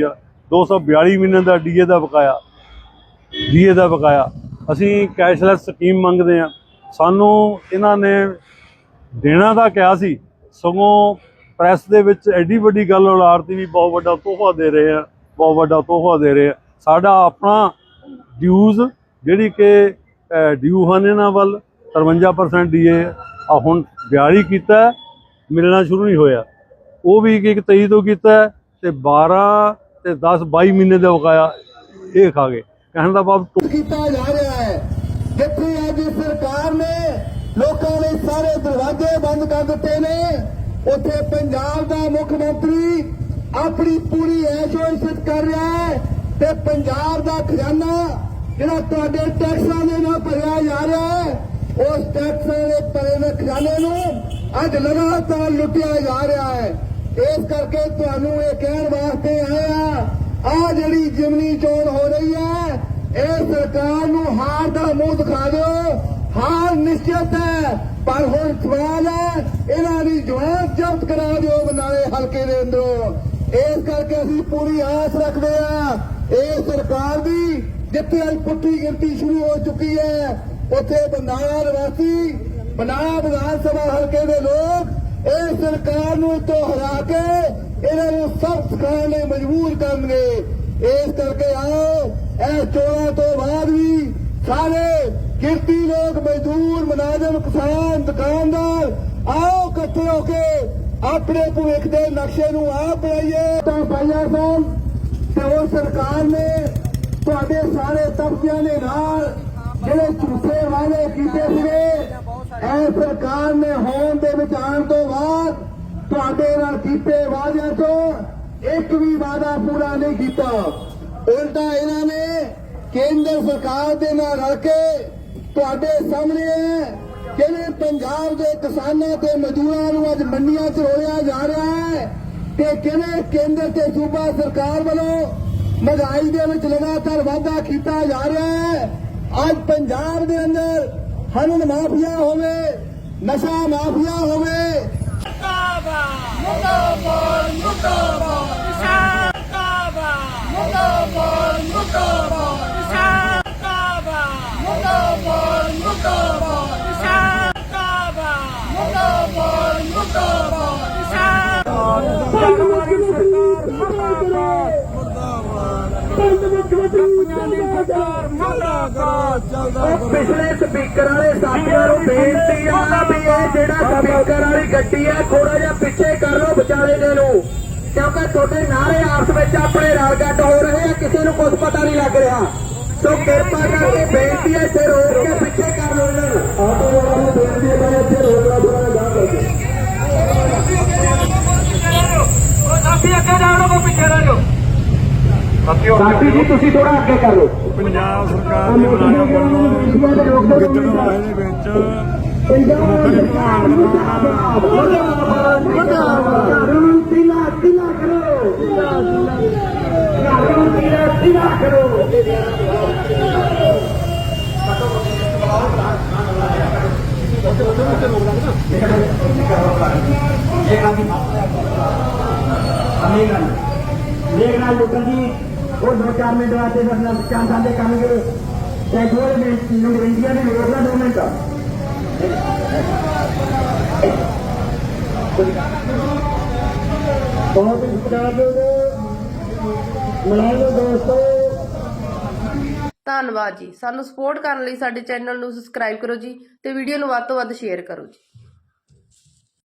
ਰੁਪਇਆ 242 ਮਹੀਨੇ ਦਾ ਡੀਏ ਦਾ ਬਕਾਇਆ ਡੀਏ ਦਾ ਬਕਾਇਆ। ਅਸੀਂ ਕੈਸ਼ਲੈਸ ਸਕੀਮ ਮੰਗਦੇ ਆ ਸਾਨੂੰ ਇਹਨਾਂ ਨੇ ਦੇਣਾ ਤਾਂ ਕਿਹਾ ਸੀ, ਸਗੋਂ ਪ੍ਰੈਸ ਦੇ ਵਿੱਚ ਐਡੀ ਵੱਡੀ ਗੱਲ ਉਲਾਰਤੀ ਵੀ ਬਹੁਤ ਵੱਡਾ ਤੋਹਫਾ ਦੇ ਰਹੇ ਆ, ਬਹੁਤ ਵੱਡਾ ਤੋਹਫਾ ਦੇ ਰਹੇ ਆ। ਸਾਡਾ ਆਪਣਾ ਡਿਊਜ਼ ਜਿਹੜੀ ਕਿ ਡਿਊ ਹਨ ਇਹਨਾਂ ਵੱਲ 53% ਡੀਏ ਆ ਹੁਣ 42 ਕੀਤਾ ਮਿਲਣਾ ਸ਼ੁਰੂ ਨਹੀਂ ਹੋਇਆ। ਉਹ ਵੀ ਇੱਕ 23 ਤੋਂ ਕੀਤਾ ਹੈ ਤੇ 12 ਤੇ 10 22 ਮਹੀਨੇ ਦਾ ਬਕਾਇਆ ਇਹ ਖਾ ਗਏ। ਕਹਿਣ ਦਾ ਭਾਵ ਕੀਤਾ ਜਾ ਰਿਹਾ ਹੈ। ਜਿੱਥੇ ਅੱਜ ਸਰਕਾਰ ਨੇ ਲੋਕਾਂ ਦੇ ਸਾਰੇ ਦਰਵਾਜ਼ੇ ਬੰਦ ਕਰ ਦਿੱਤੇ ਨੇ, ਉੱਥੇ ਪੰਜਾਬ ਦਾ ਮੁੱਖ ਮੰਤਰੀ ਆਪਣੀ ਪੂਰੀ ਐਸ਼ੋ ਇਸ਼ਤ ਕਰ ਰਿਹਾ ਹੈ ਤੇ ਪੰਜਾਬ ਦਾ ਖਜ਼ਾਨਾ ਜਿਹੜਾ ਤੁਹਾਡੇ ਟੈਕਸਾਂ ਦੇ ਨਾਲ ਭਰਿਆ ਜਾ ਰਿਹਾ ਹੈ, ਉਸ ਟੈਕਸਾਂ ਦੇ ਭਰੇ ਖਜ਼ਾਨੇ ਨੂੰ ਅੱਜ ਲਗਾਤਾਰ ਲੁੱਟਿਆ ਜਾ ਰਿਹਾ ਹੈ। ਇਸ ਕਰਕੇ ਤੁਹਾਨੂੰ ਇਹ ਕਹਿਣ ਵਾਸਤੇ ਆਇਆ, ਆ ਜਿਹੜੀ ਜਿਮਨੀ ਚੋਣ ਹੋ ਰਹੀ ਹੈ, ਇਹ ਸਰਕਾਰ ਨੂੰ ਹਾਰ ਦਾ ਮੂੰਹ ਦਿਖਾ ਦਿਓ। ਹਾਰ ਨਿਸ਼ਚਿਤ ਹੈ, ਪਰ ਹੁਣ ਸਵਾਲ ਹੈ, ਇਹਨਾਂ ਦੀ ਜਵਾਬ ਜ਼ਬਤ ਕਰਾ ਦਿਓ ਬਨਾਲੇ ਹਲਕੇ ਦੇ ਅੰਦਰੋਂ। ਇਸ ਕਰਕੇ ਅਸੀਂ ਪੂਰੀ ਆਸ ਰੱਖਦੇ ਆ ਇਹ ਸਰਕਾਰ ਦੀ ਜਿੱਥੇ ਅੱਜ ਪੁੱਟੀ ਗਿਣਤੀ ਸ਼ੁਰੂ ਹੋ ਚੁੱਕੀ ਹੈ, ਉੱਥੇ ਬੰਦਾਰ ਨਿਵਾਸੀ ਬਨਾਲਾ ਵਿਧਾਨ ਸਭਾ ਹਲਕੇ ਦੇ ਲੋਕ ਇਹ ਸਰਕਾਰ ਨੂੰ ਤੋਂ ਹਰਾ ਕੇ ਇਹਨਾਂ ਨੂੰ ਸਖਤ ਕਰਨ ਲਈ ਮਜਬੂਰ ਕਰਨਗੇ। ਇਸ ਕਰਕੇ ਆਓ ਇਹ ਚੋਣਾਂ ਤੋਂ ਬਾਅਦ ਵੀ ਸਾਰੇ ਕਿਰਤੀ ਲੋਕ ਮਜ਼ਦੂਰ, ਮੁਲਾਜ਼ਮ, ਕਿਸਾਨ, ਦੁਕਾਨਦਾਰ, ਆਓ ਇਕੱਠੇ ਹੋ ਕੇ ਆਪਣੇ ਭਵਿੱਖ ਦੇ ਨਕਸ਼ੇ ਨੂੰ ਆਪ ਬਣਾਈਏ। ਤਾਂ ਭਾਈਆ ਸਾਹਿਬ, ਤੇ ਉਹ ਸਰਕਾਰ ਨੇ ਤੁਹਾਡੇ ਸਾਰੇ ਤਬਕਿਆਂ ਦੇ ਨਾਲ ਜਿਹੜੇ ਝੂਠੇ ਵਾਅਦੇ ਕੀਤੇ ਸੀਗੇ ਇਹ ਸਰਕਾਰ ਨੇ ਹੋਣ ਦੇ ਵਿੱਚ ਆਉਣ ਤੋਂ ਬਾਅਦ ਤੁਹਾਡੇ ਨਾਲ ਕੀਤੇ ਵਾਅਦਿਆਂ ਤੋਂ ਇੱਕ ਵੀ ਵਾਅਦਾ ਪੂਰਾ ਨਹੀਂ ਕੀਤਾ। ਉਲਟਾ ਇਹਨਾਂ ਨੇ ਕੇਂਦਰ ਸਰਕਾਰ ਦੇ ਨਾਲ ਰਲ ਕੇ ਤੁਹਾਡੇ ਸਾਹਮਣੇ ਹੈ ਕਿਵੇਂ ਪੰਜਾਬ ਦੇ ਕਿਸਾਨਾਂ ਤੇ ਮਜ਼ਦੂਰਾਂ ਨੂੰ ਅੱਜ ਮੰਡੀਆਂ 'ਚ ਰੋਲਿਆ ਜਾ ਰਿਹਾ ਹੈ ਤੇ ਕਿਵੇਂ ਕੇਂਦਰ ਤੇ ਸੂਬਾ ਸਰਕਾਰ ਵੱਲੋਂ ਮਹਿੰਗਾਈ ਦੇ ਵਿੱਚ ਲਗਾਤਾਰ ਵਾਧਾ ਕੀਤਾ ਜਾ ਰਿਹਾ ਹੈ। ਅੱਜ ਪੰਜਾਬ ਦੇ ਅੰਦਰ ਹਰਨ ਮਾਫੀਆ ਹੋਵੇ ਨਸ਼ਾ ਮਾਫੀਆ ਹੋਵੇ। ਮੁਰਦਾਬਾਦ ਮੁਰਦਾਬਾਦ ਮੁਰਦਾਬਾਦ। ਮੁਰਦਾਬਾਦ। ਮੁਰਦਾਬਾਦ ਮੁਰਦਾਬਾਦ ਮੁਰਦਾਬਾਦ ਮੁਰਦਾਬਾਦ ਮੁਰਦਾਬਾਦ ਉਹ ਪਿਛਲੇ ਸਪੀਕਰ ਵਾਲੇ ਸਾਥੀਆਂ ਨੂੰ ਬੇਨਤੀ ਆ ਵੀ ਇਹ ਜਿਹੜਾ ਸਪੀਕਰ ਵਾਲੀ ਗੱਡੀ ਹੈ ਥੋੜਾ ਜਿਹਾ ਪਿੱਛੇ ਕਰ ਲਓ ਵਿਚਾਲੇ ਦੇ ਨੂੰ। ਕਿਉਂਕਿ ਤੁਹਾਡੇ ਨਾਰੇ ਆਪਸ ਵਿੱਚ ਆਪਣੇ ਰਲ ਗੱਡ ਹੋ ਰਹੇ ਆ ਕਿਸੇ ਨੂੰ ਕੁਝ ਪਤਾ ਨਹੀਂ ਲੱਗ ਰਿਹਾ। ਸੋ ਕਿਰਪਾ ਕਰਕੇ ਬੇਨਤੀ ਹੈ ਇੱਥੇ ਰੋਕ ਕੇ ਪਿੱਛੇ ਕਰ ਲਓ ਇਹਨਾਂ ਨੂੰ। ਆਟੋ ਵਾਲਾ ਨੂੰ ਬੇਨਤੀ ਹੈ ਸਾਥੀ ਜੀ ਤੁਸੀਂ ਥੋੜਾ ਅੱਗੇ ਕਰ ਲਓ। ਪੰਜਾਬ ਸਰਕਾਰ ਦੇ ਮੁਲਾਜ਼ਮ ਵੱਲੋਂ ਗਿੱਦੜ ਵਾਲੇ ਦੇ ਵਿੱਚ। ਮੁਖਰੀ ਭਾਣ ਤਿਲਾ ਤਿਲਾ ਕਰੋ ਤਿਲਾ ਤਿਲਾ ਕਰੋ। ਇਹ ਕਾਹਦੀ ਮਾਪਦਾ ਹੈ ਅਮੀਰ ਨਾਲ ਲੇਖ ਨਾਲ ਲੁੱਟਣ ਦੀ ਉਹ ਦੋ ਚਾਰ ਮਿੰਟ ਵਾਸਤੇ ਬਸ ਚਾਂਦਾਂ ਦੇ ਕੰਮ ਕਰੋ। ਤੇ ਥੋੜੇ ਮਿੰਟ ਨੂੰ ਇੰਡੀਆ ਦੇ ਦੋ ਮਿੰਟ। ਬਹੁਤ ਸਤਿਕਾਰਯੋਗ ਮਲਾਇਮ ਦੋਸਤੋ। ਧੰਨਵਾਦ ਜੀ। ਸਾਨੂੰ ਸਪੋਰਟ ਕਰਨ ਲਈ ਸਾਡੇ ਚੈਨਲ ਨੂੰ ਸਬਸਕ੍ਰਾਈਬ ਕਰੋ ਜੀ ਤੇ ਵੀਡੀਓ ਨੂੰ ਵੱਧ ਤੋਂ ਵੱਧ ਸ਼ੇਅਰ ਕਰੋ ਜੀ।